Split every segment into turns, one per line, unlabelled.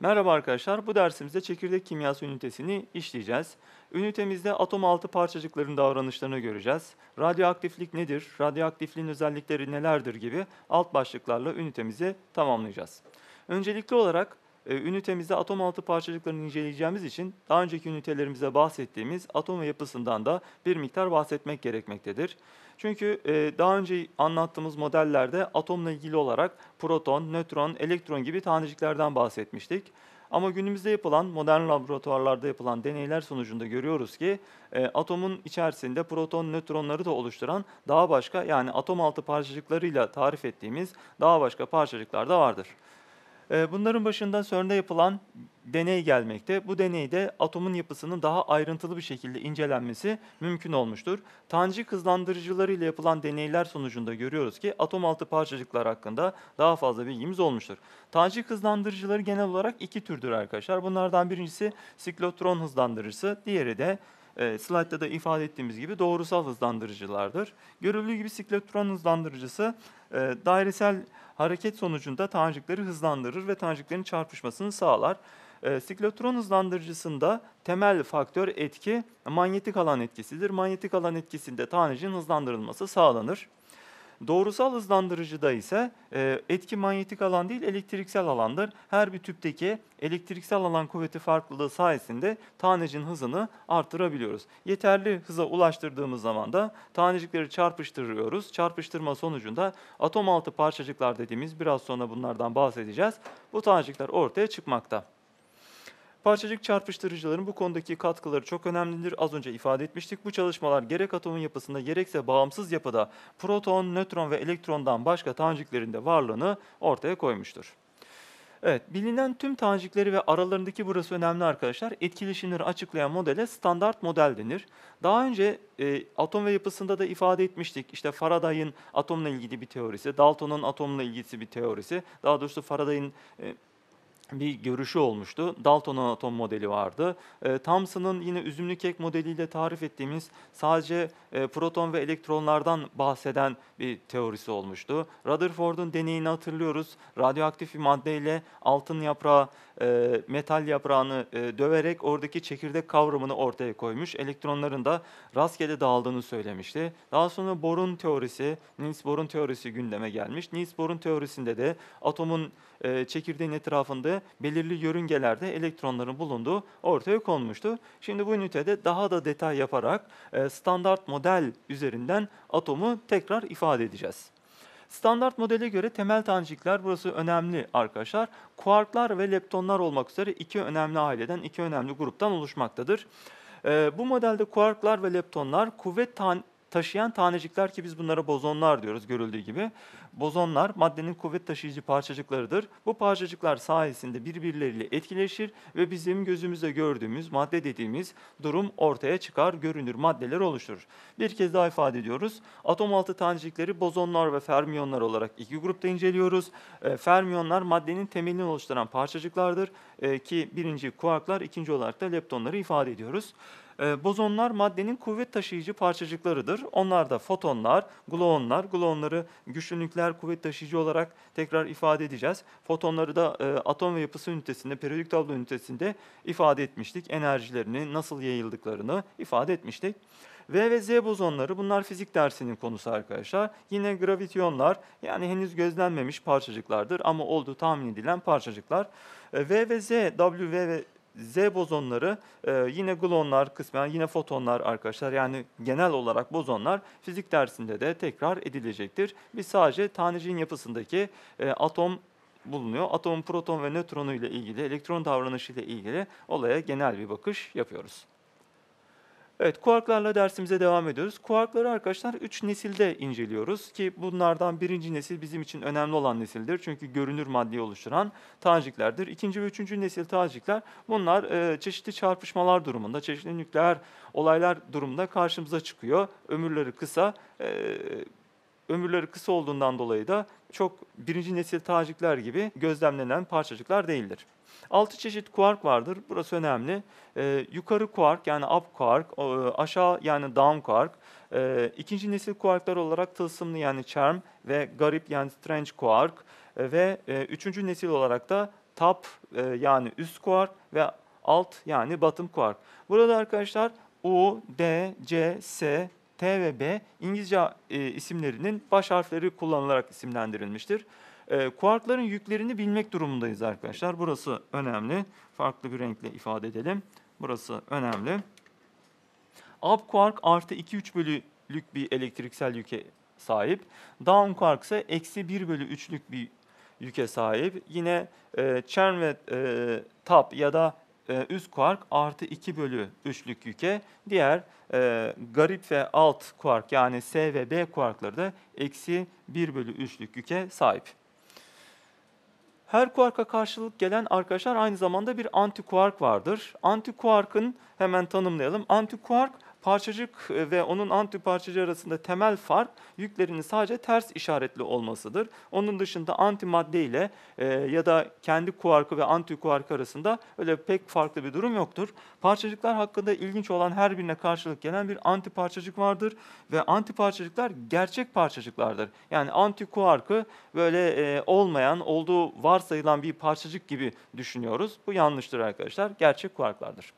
Merhaba arkadaşlar, bu dersimizde çekirdek kimyası ünitesini işleyeceğiz. Ünitemizde atom altı parçacıkların davranışlarını göreceğiz. Radyoaktiflik nedir, radyoaktifliğin özellikleri nelerdir gibi alt başlıklarla ünitemizi tamamlayacağız. Öncelikli olarak ünitemizde atom altı parçacıklarını inceleyeceğimiz için daha önceki ünitelerimizde bahsettiğimiz atom yapısından da bir miktar bahsetmek gerekmektedir. Çünkü e, daha önce anlattığımız modellerde atomla ilgili olarak proton, nötron, elektron gibi taneciklerden bahsetmiştik. Ama günümüzde yapılan, modern laboratuvarlarda yapılan deneyler sonucunda görüyoruz ki e, atomun içerisinde proton, nötronları da oluşturan daha başka yani atom altı parçacıklarıyla tarif ettiğimiz daha başka parçacıklar da vardır. Ee, bunların başında CERN'de yapılan deney gelmekte. Bu deneyde atomun yapısının daha ayrıntılı bir şekilde incelenmesi mümkün olmuştur. Tanecik hızlandırıcıları ile yapılan deneyler sonucunda görüyoruz ki atom altı parçacıklar hakkında daha fazla bilgimiz olmuştur. Tanecik hızlandırıcıları genel olarak iki türdür arkadaşlar. Bunlardan birincisi siklotron hızlandırıcısı, diğeri de e, slaytta da ifade ettiğimiz gibi doğrusal hızlandırıcılardır. Görüldüğü gibi siklotron hızlandırıcısı e, dairesel hareket sonucunda tanecikleri hızlandırır ve taneciklerin çarpışmasını sağlar. E, siklotron hızlandırıcısında temel faktör etki manyetik alan etkisidir. Manyetik alan etkisinde tanecin hızlandırılması sağlanır. Doğrusal hızlandırıcıda ise e, etki manyetik alan değil elektriksel alandır. Her bir tüpteki elektriksel alan kuvveti farklılığı sayesinde tanecin hızını artırabiliyoruz. Yeterli hıza ulaştırdığımız zaman da tanecikleri çarpıştırıyoruz. Çarpıştırma sonucunda atom altı parçacıklar dediğimiz biraz sonra bunlardan bahsedeceğiz. Bu tanecikler ortaya çıkmakta. Parçacık çarpıştırıcıların bu konudaki katkıları çok önemlidir. Az önce ifade etmiştik. Bu çalışmalar gerek atomun yapısında gerekse bağımsız yapıda proton, nötron ve elektrondan başka taneciklerin de varlığını ortaya koymuştur. Evet, bilinen tüm tanecikleri ve aralarındaki burası önemli arkadaşlar. Etkileşimleri açıklayan modele standart model denir. Daha önce e, atom ve yapısında da ifade etmiştik. İşte Faraday'ın atomla ilgili bir teorisi, Dalton'un atomla ilgisi bir teorisi. Daha doğrusu Faraday'ın e, bir görüşü olmuştu. Dalton'un atom modeli vardı. E, Thomson'ın yine üzümlü kek modeliyle tarif ettiğimiz sadece e, proton ve elektronlardan bahseden bir teorisi olmuştu. Rutherford'un deneyini hatırlıyoruz. Radyoaktif bir maddeyle altın yaprağı, e, metal yaprağını e, döverek oradaki çekirdek kavramını ortaya koymuş. Elektronların da rastgele dağıldığını söylemişti. Daha sonra Bohr'un teorisi, Niels Bohr'un teorisi gündeme gelmiş. Niels Bohr'un teorisinde de atomun e, çekirdeğin etrafında belirli yörüngelerde elektronların bulunduğu ortaya konmuştu. Şimdi bu ünitede daha da detay yaparak e, standart model üzerinden atomu tekrar ifade edeceğiz. Standart modele göre temel tanecikler burası önemli arkadaşlar. Kuarklar ve leptonlar olmak üzere iki önemli aileden, iki önemli gruptan oluşmaktadır. Ee, bu modelde kuarklar ve leptonlar kuvvet tan taşıyan tanecikler ki biz bunlara bozonlar diyoruz görüldüğü gibi. Bozonlar maddenin kuvvet taşıyıcı parçacıklarıdır. Bu parçacıklar sayesinde birbirleriyle etkileşir ve bizim gözümüzde gördüğümüz madde dediğimiz durum ortaya çıkar, görünür maddeler oluşturur. Bir kez daha ifade ediyoruz. Atom altı tanecikleri bozonlar ve fermiyonlar olarak iki grupta inceliyoruz. E, fermiyonlar maddenin temelini oluşturan parçacıklardır e, ki birinci kuarklar, ikinci olarak da leptonları ifade ediyoruz. E, bozonlar maddenin kuvvet taşıyıcı parçacıklarıdır. Onlar da fotonlar, gluonlar. Gluonları güçlü nükleer kuvvet taşıyıcı olarak tekrar ifade edeceğiz. Fotonları da e, atom ve yapısı ünitesinde, periyodik tablo ünitesinde ifade etmiştik. Enerjilerini, nasıl yayıldıklarını ifade etmiştik. V ve Z bozonları bunlar fizik dersinin konusu arkadaşlar. Yine gravitiyonlar yani henüz gözlenmemiş parçacıklardır ama olduğu tahmin edilen parçacıklar. E, v ve Z, W ve Z bozonları e, yine gluonlar kısmen yine fotonlar arkadaşlar. Yani genel olarak bozonlar fizik dersinde de tekrar edilecektir. Biz sadece taneciğin yapısındaki e, atom bulunuyor. Atomun proton ve nötronu ile ilgili, elektron davranışı ile ilgili olaya genel bir bakış yapıyoruz. Evet, kuarklarla dersimize devam ediyoruz. Kuarkları arkadaşlar 3 nesilde inceliyoruz ki bunlardan birinci nesil bizim için önemli olan nesildir. Çünkü görünür maddeyi oluşturan taneciklerdir. İkinci ve üçüncü nesil tanecikler bunlar e, çeşitli çarpışmalar durumunda, çeşitli nükleer olaylar durumunda karşımıza çıkıyor. Ömürleri kısa, e, ömürleri kısa olduğundan dolayı da çok birinci nesil tacikler gibi gözlemlenen parçacıklar değildir. Altı çeşit kuark vardır. Burası önemli. Ee, yukarı kuark yani up kuark, aşağı yani down kuark. Ee, ikinci nesil kuarklar olarak tılsımlı yani charm ve garip yani strange kuark. Ee, ve e, üçüncü nesil olarak da top e, yani üst kuark ve alt yani bottom kuark. Burada arkadaşlar U, D, C, S, T ve B İngilizce e, isimlerinin baş harfleri kullanılarak isimlendirilmiştir. E, kuarkların yüklerini bilmek durumundayız arkadaşlar. Burası önemli. Farklı bir renkle ifade edelim. Burası önemli. Up kuark artı 2-3 bölülük bir elektriksel yüke sahip. Down kuark ise eksi 1 bölü 3'lük bir yüke sahip. Yine e, Chern ve e, Top ya da e, üst kuark artı 2 bölü 3'lük yüke. Diğer e, garip ve alt kuark yani S ve B kuarkları da eksi 1 bölü 3'lük yüke sahip. Her kuarka karşılık gelen arkadaşlar aynı zamanda bir antikuark vardır. Antikuarkın hemen tanımlayalım. Antikuark parçacık e, ve onun antiparçacığı arasında temel fark yüklerinin sadece ters işaretli olmasıdır. Onun dışında antimadde ile e, ya da kendi kuarkı ve antikuarkı arasında öyle pek farklı bir durum yoktur. Parçacıklar hakkında ilginç olan her birine karşılık gelen bir antiparçacık vardır ve antiparçacıklar gerçek parçacıklardır. Yani antikuarkı böyle e, olmayan, olduğu varsayılan bir parçacık gibi düşünüyoruz. Bu yanlıştır arkadaşlar. Gerçek kuarklardır.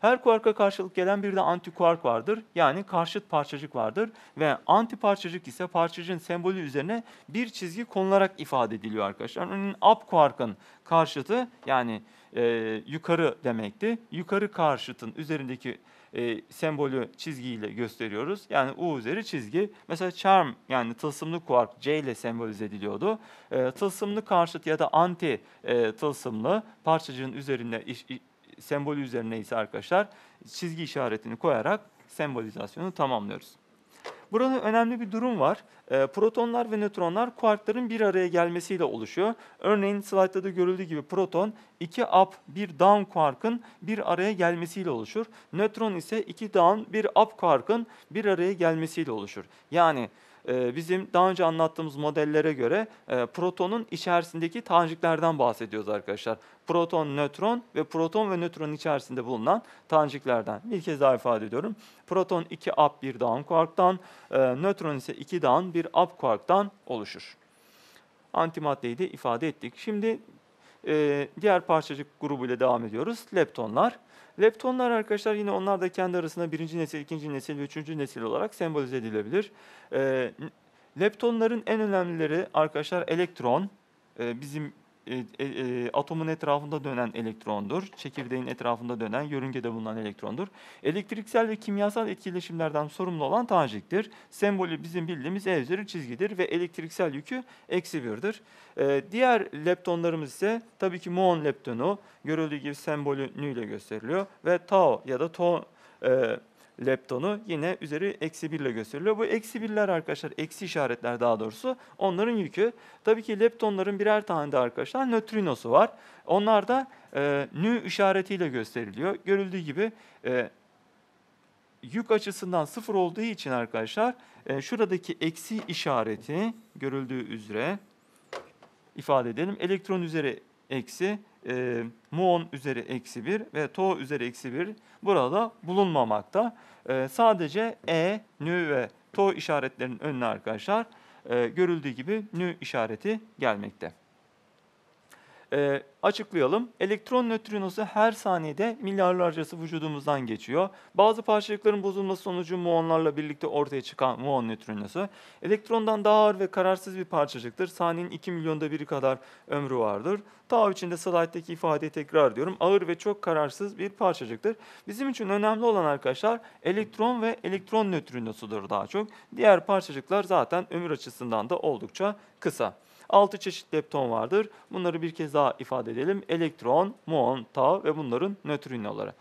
Her kuarka karşılık gelen bir de antikuark vardır. Yani karşıt parçacık vardır ve anti parçacık ise parçacığın sembolü üzerine bir çizgi konularak ifade ediliyor arkadaşlar. Örneğin up kuarkın karşıtı yani e, yukarı demekti. Yukarı karşıtın üzerindeki e, sembolü çizgiyle gösteriyoruz. Yani U üzeri çizgi. Mesela charm yani tılsımlı kuark C ile sembolize ediliyordu. E, tılsımlı karşıt ya da anti e, tılsımlı parçacığın üzerinde iş, sembolü üzerine ise arkadaşlar çizgi işaretini koyarak sembolizasyonu tamamlıyoruz. Burada önemli bir durum var. E, protonlar ve nötronlar kuarkların bir araya gelmesiyle oluşuyor. Örneğin slaytta da görüldüğü gibi proton iki up bir down kuarkın bir araya gelmesiyle oluşur. Nötron ise iki down bir up kuarkın bir araya gelmesiyle oluşur. Yani bizim daha önce anlattığımız modellere göre e, protonun içerisindeki taneciklerden bahsediyoruz arkadaşlar. Proton, nötron ve proton ve nötron içerisinde bulunan taneciklerden. Bir kez daha ifade ediyorum. Proton 2 up 1 down quark'tan, e, nötron ise 2 down 1 up quark'tan oluşur. Antimaddeyi de ifade ettik. Şimdi e, diğer parçacık grubuyla devam ediyoruz. Leptonlar. Leptonlar arkadaşlar yine onlar da kendi arasında birinci nesil, ikinci nesil ve üçüncü nesil olarak sembolize edilebilir. E, leptonların en önemlileri arkadaşlar elektron, e, bizim e, e, e, atomun etrafında dönen elektrondur. Çekirdeğin etrafında dönen, yörüngede bulunan elektrondur. Elektriksel ve kimyasal etkileşimlerden sorumlu olan taneciktir. Sembolü bizim bildiğimiz E çizgidir ve elektriksel yükü eksi birdir. E, diğer leptonlarımız ise tabii ki muon leptonu, görüldüğü gibi sembolü nü ile gösteriliyor ve tau ya da to e, leptonu yine üzeri eksi 1 ile gösteriliyor. Bu eksi 1'ler arkadaşlar, eksi işaretler daha doğrusu onların yükü. Tabii ki leptonların birer tane de arkadaşlar nötrinosu var. Onlar da e, nü işaretiyle gösteriliyor. Görüldüğü gibi e, yük açısından sıfır olduğu için arkadaşlar e, şuradaki eksi işareti görüldüğü üzere ifade edelim. Elektron üzeri eksi, e, muon üzeri eksi 1 ve to üzeri eksi 1 burada bulunmamakta. E, sadece e, nü ve to işaretlerinin önüne arkadaşlar e, görüldüğü gibi nü işareti gelmekte. E, açıklayalım. Elektron nötrinosu her saniyede milyarlarcası vücudumuzdan geçiyor. Bazı parçacıkların bozulması sonucu muonlarla birlikte ortaya çıkan muon nötrinosu. Elektrondan daha ağır ve kararsız bir parçacıktır. Saniyenin 2 milyonda biri kadar ömrü vardır. Tau içinde slayttaki ifadeyi tekrar diyorum. Ağır ve çok kararsız bir parçacıktır. Bizim için önemli olan arkadaşlar elektron ve elektron nötrinosudur daha çok. Diğer parçacıklar zaten ömür açısından da oldukça kısa. 6 çeşit lepton vardır. Bunları bir kez daha ifade edelim. Elektron, muon, tau ve bunların nötrinoları.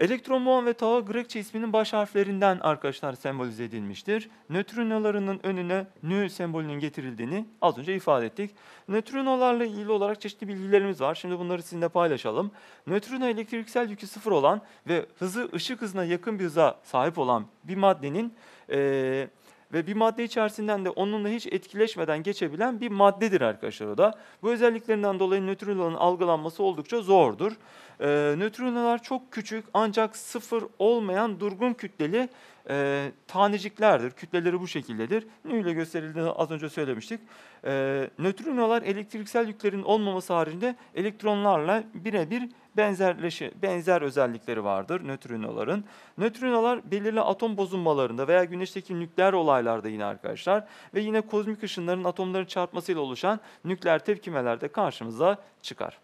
Elektron, muon ve tau Grekçe isminin baş harflerinden arkadaşlar sembolize edilmiştir. Nötrinolarının önüne nü sembolünün getirildiğini az önce ifade ettik. Nötrinolarla ilgili olarak çeşitli bilgilerimiz var. Şimdi bunları sizinle paylaşalım. Nötrino elektriksel yükü sıfır olan ve hızı ışık hızına yakın bir hıza sahip olan bir maddenin... Ee, ve bir madde içerisinden de onunla hiç etkileşmeden geçebilen bir maddedir arkadaşlar o da. Bu özelliklerinden dolayı nötrinoların algılanması oldukça zordur. Ee, nötrinolar çok küçük ancak sıfır olmayan durgun kütleli e, taneciklerdir. Kütleleri bu şekildedir. Nü gösterildiğini az önce söylemiştik. E, nötrinolar elektriksel yüklerin olmaması haricinde elektronlarla birebir benzerleşi, benzer özellikleri vardır nötrinoların. Nötrinolar belirli atom bozulmalarında veya güneşteki nükleer olaylarda yine arkadaşlar ve yine kozmik ışınların atomların çarpmasıyla oluşan nükleer tepkimelerde karşımıza çıkar.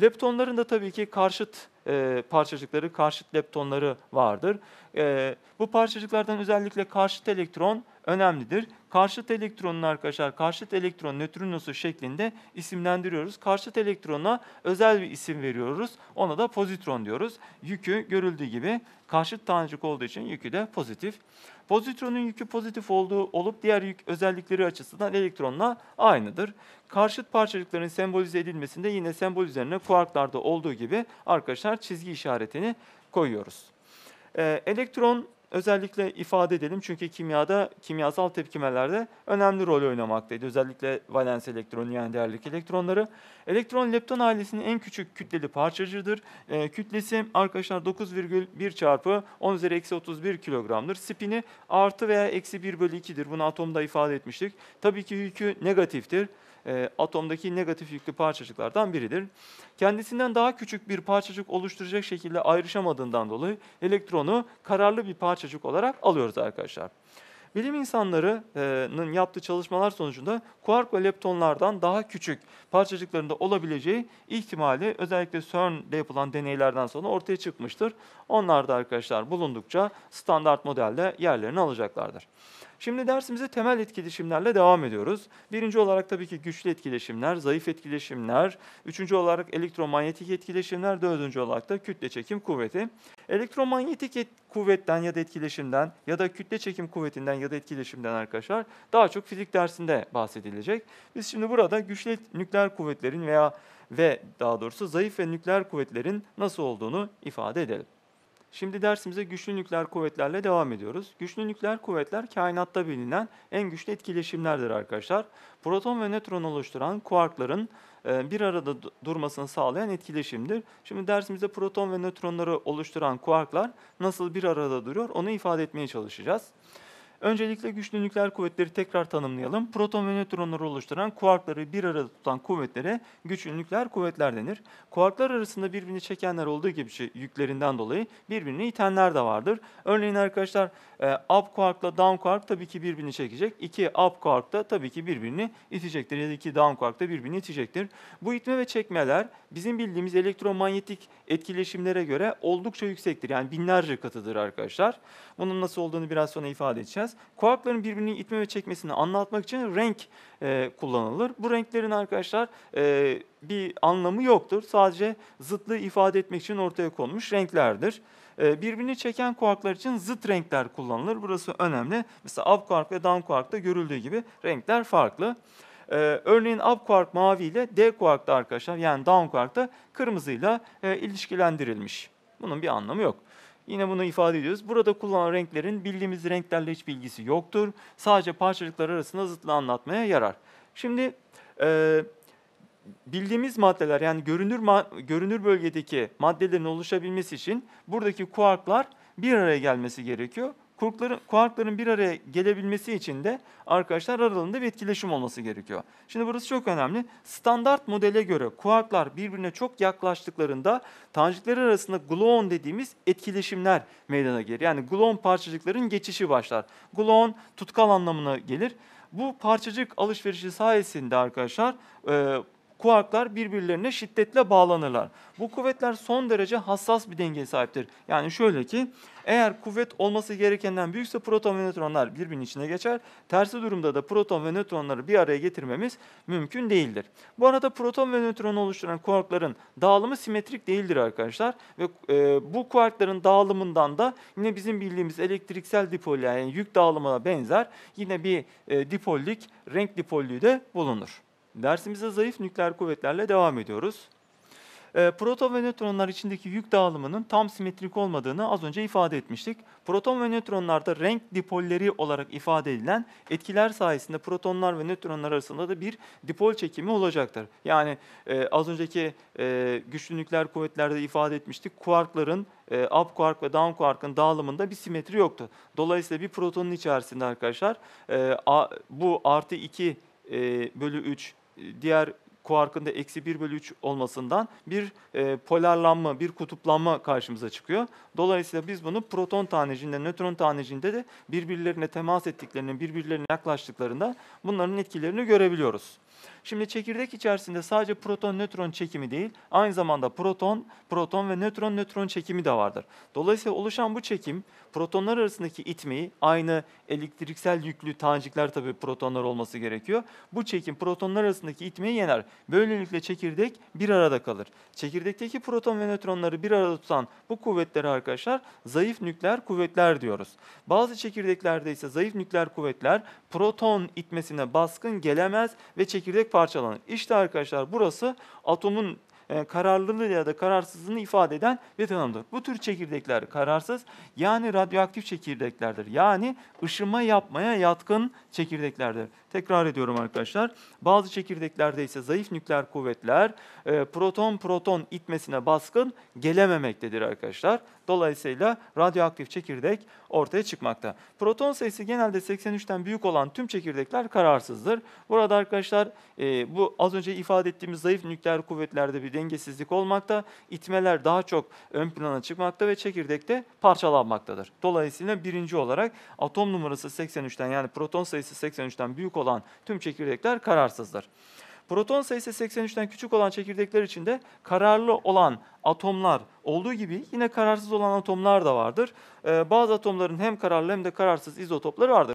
Leptonların da tabii ki karşıt e, parçacıkları, karşıt leptonları vardır. E, bu parçacıklardan özellikle karşıt elektron önemlidir. Karşıt elektronun arkadaşlar karşıt elektron nötrinosu şeklinde isimlendiriyoruz. Karşıt elektrona özel bir isim veriyoruz. Ona da pozitron diyoruz. Yükü görüldüğü gibi karşıt tanecik olduğu için yükü de pozitif. Pozitronun yükü pozitif olduğu olup diğer yük özellikleri açısından elektronla aynıdır. Karşıt parçacıkların sembolize edilmesinde yine sembol üzerine kuarklarda olduğu gibi arkadaşlar çizgi işaretini koyuyoruz. Ee, elektron özellikle ifade edelim çünkü kimyada, kimyasal tepkimelerde önemli rol oynamaktaydı. Özellikle valens elektronu yani değerlik elektronları. Elektron lepton ailesinin en küçük kütleli parçacığıdır. E, kütlesi arkadaşlar 9,1 çarpı 10 üzeri eksi 31 kilogramdır. Spini artı veya eksi 1 bölü 2'dir. Bunu atomda ifade etmiştik. Tabii ki yükü negatiftir e, atomdaki negatif yüklü parçacıklardan biridir. Kendisinden daha küçük bir parçacık oluşturacak şekilde ayrışamadığından dolayı elektronu kararlı bir parçacık olarak alıyoruz arkadaşlar. Bilim insanlarının yaptığı çalışmalar sonucunda kuark ve leptonlardan daha küçük parçacıklarında olabileceği ihtimali özellikle CERN'de yapılan deneylerden sonra ortaya çıkmıştır. Onlar da arkadaşlar bulundukça standart modelde yerlerini alacaklardır. Şimdi dersimize temel etkileşimlerle devam ediyoruz. Birinci olarak tabii ki güçlü etkileşimler, zayıf etkileşimler, üçüncü olarak elektromanyetik etkileşimler, dördüncü olarak da kütle çekim kuvveti. Elektromanyetik et kuvvetten ya da etkileşimden ya da kütle çekim kuvvetinden ya da etkileşimden arkadaşlar daha çok fizik dersinde bahsedilecek. Biz şimdi burada güçlü nükleer kuvvetlerin veya ve daha doğrusu zayıf ve nükleer kuvvetlerin nasıl olduğunu ifade edelim. Şimdi dersimize güçlü nükleer kuvvetlerle devam ediyoruz. Güçlü nükleer kuvvetler kainatta bilinen en güçlü etkileşimlerdir arkadaşlar. Proton ve nötron oluşturan kuarkların e, bir arada durmasını sağlayan etkileşimdir. Şimdi dersimizde proton ve nötronları oluşturan kuarklar nasıl bir arada duruyor onu ifade etmeye çalışacağız. Öncelikle güçlü nükleer kuvvetleri tekrar tanımlayalım. Proton ve nötronları oluşturan kuarkları bir arada tutan kuvvetlere güçlü nükleer kuvvetler denir. Kuarklar arasında birbirini çekenler olduğu gibi şey, yüklerinden dolayı birbirini itenler de vardır. Örneğin arkadaşlar e, up kuarkla down kuark tabii ki birbirini çekecek. İki up kuark da tabii ki birbirini itecektir ya da iki down kuark da birbirini itecektir. Bu itme ve çekmeler bizim bildiğimiz elektromanyetik etkileşimlere göre oldukça yüksektir. Yani binlerce katıdır arkadaşlar. Bunun nasıl olduğunu biraz sonra ifade edeceğiz bahsedeceğiz. Kuarkların birbirini itme ve çekmesini anlatmak için renk e, kullanılır. Bu renklerin arkadaşlar e, bir anlamı yoktur. Sadece zıtlığı ifade etmek için ortaya konmuş renklerdir. E, birbirini çeken kuarklar için zıt renkler kullanılır. Burası önemli. Mesela up kuark ve down kuarkta görüldüğü gibi renkler farklı. Ee, örneğin up quark mavi ile D quarkta arkadaşlar yani down quarkta kırmızıyla e, ilişkilendirilmiş. Bunun bir anlamı yok. Yine bunu ifade ediyoruz. Burada kullanılan renklerin bildiğimiz renklerle hiç bilgisi yoktur. Sadece parçacıklar arasında zıtlığı anlatmaya yarar. Şimdi e, bildiğimiz maddeler yani görünür ma görünür bölgedeki maddelerin oluşabilmesi için buradaki kuarklar bir araya gelmesi gerekiyor. Kuarkların, kuarkların bir araya gelebilmesi için de arkadaşlar aralarında bir etkileşim olması gerekiyor. Şimdi burası çok önemli. Standart modele göre kuarklar birbirine çok yaklaştıklarında tanecikler arasında gluon dediğimiz etkileşimler meydana gelir. Yani gluon parçacıkların geçişi başlar. Gluon tutkal anlamına gelir. Bu parçacık alışverişi sayesinde arkadaşlar e, kuarklar birbirlerine şiddetle bağlanırlar. Bu kuvvetler son derece hassas bir dengeye sahiptir. Yani şöyle ki eğer kuvvet olması gerekenden büyükse proton ve nötronlar birbirinin içine geçer. Tersi durumda da proton ve nötronları bir araya getirmemiz mümkün değildir. Bu arada proton ve nötron oluşturan kuarkların dağılımı simetrik değildir arkadaşlar. Ve e, bu kuarkların dağılımından da yine bizim bildiğimiz elektriksel dipol yani yük dağılımına benzer yine bir e, dipollik, renk dipollüğü de bulunur. Dersimize zayıf nükleer kuvvetlerle devam ediyoruz. E, proton ve nötronlar içindeki yük dağılımının tam simetrik olmadığını az önce ifade etmiştik. Proton ve nötronlarda renk dipolleri olarak ifade edilen etkiler sayesinde protonlar ve nötronlar arasında da bir dipol çekimi olacaktır. Yani e, az önceki e, güçlü nükleer kuvvetlerde ifade etmiştik. Kuarkların e, up kuark ve down kuarkın dağılımında bir simetri yoktu. Dolayısıyla bir protonun içerisinde arkadaşlar e, a, bu artı 2 e, bölü 3 e, diğer kuarkın da eksi 1 bölü 3 olmasından bir e, polarlanma, bir kutuplanma karşımıza çıkıyor. Dolayısıyla biz bunu proton tanecinde, nötron tanecinde de birbirlerine temas ettiklerinde, birbirlerine yaklaştıklarında bunların etkilerini görebiliyoruz. Şimdi çekirdek içerisinde sadece proton nötron çekimi değil, aynı zamanda proton, proton ve nötron nötron çekimi de vardır. Dolayısıyla oluşan bu çekim protonlar arasındaki itmeyi aynı elektriksel yüklü tanecikler tabii protonlar olması gerekiyor. Bu çekim protonlar arasındaki itmeyi yener. Böylelikle çekirdek bir arada kalır. Çekirdekteki proton ve nötronları bir arada tutan bu kuvvetleri arkadaşlar zayıf nükleer kuvvetler diyoruz. Bazı çekirdeklerde ise zayıf nükleer kuvvetler proton itmesine baskın gelemez ve çekirdek parçalanır. İşte arkadaşlar burası atomun e, kararlılığı ya da kararsızlığını ifade eden bir tanımdır. Bu tür çekirdekler kararsız yani radyoaktif çekirdeklerdir. Yani ışıma yapmaya yatkın çekirdeklerdir. Tekrar ediyorum arkadaşlar. Bazı çekirdeklerde ise zayıf nükleer kuvvetler e, proton proton itmesine baskın gelememektedir arkadaşlar. Dolayısıyla radyoaktif çekirdek ortaya çıkmakta. Proton sayısı genelde 83'ten büyük olan tüm çekirdekler kararsızdır. Burada arkadaşlar e, bu az önce ifade ettiğimiz zayıf nükleer kuvvetlerde bir dengesizlik olmakta. İtmeler daha çok ön plana çıkmakta ve çekirdekte parçalanmaktadır. Dolayısıyla birinci olarak atom numarası 83'ten yani proton sayısı 83'ten büyük olan tüm çekirdekler kararsızdır. Proton sayısı 83'ten küçük olan çekirdekler içinde kararlı olan atomlar olduğu gibi yine kararsız olan atomlar da vardır. Ee, bazı atomların hem kararlı hem de kararsız izotopları vardır.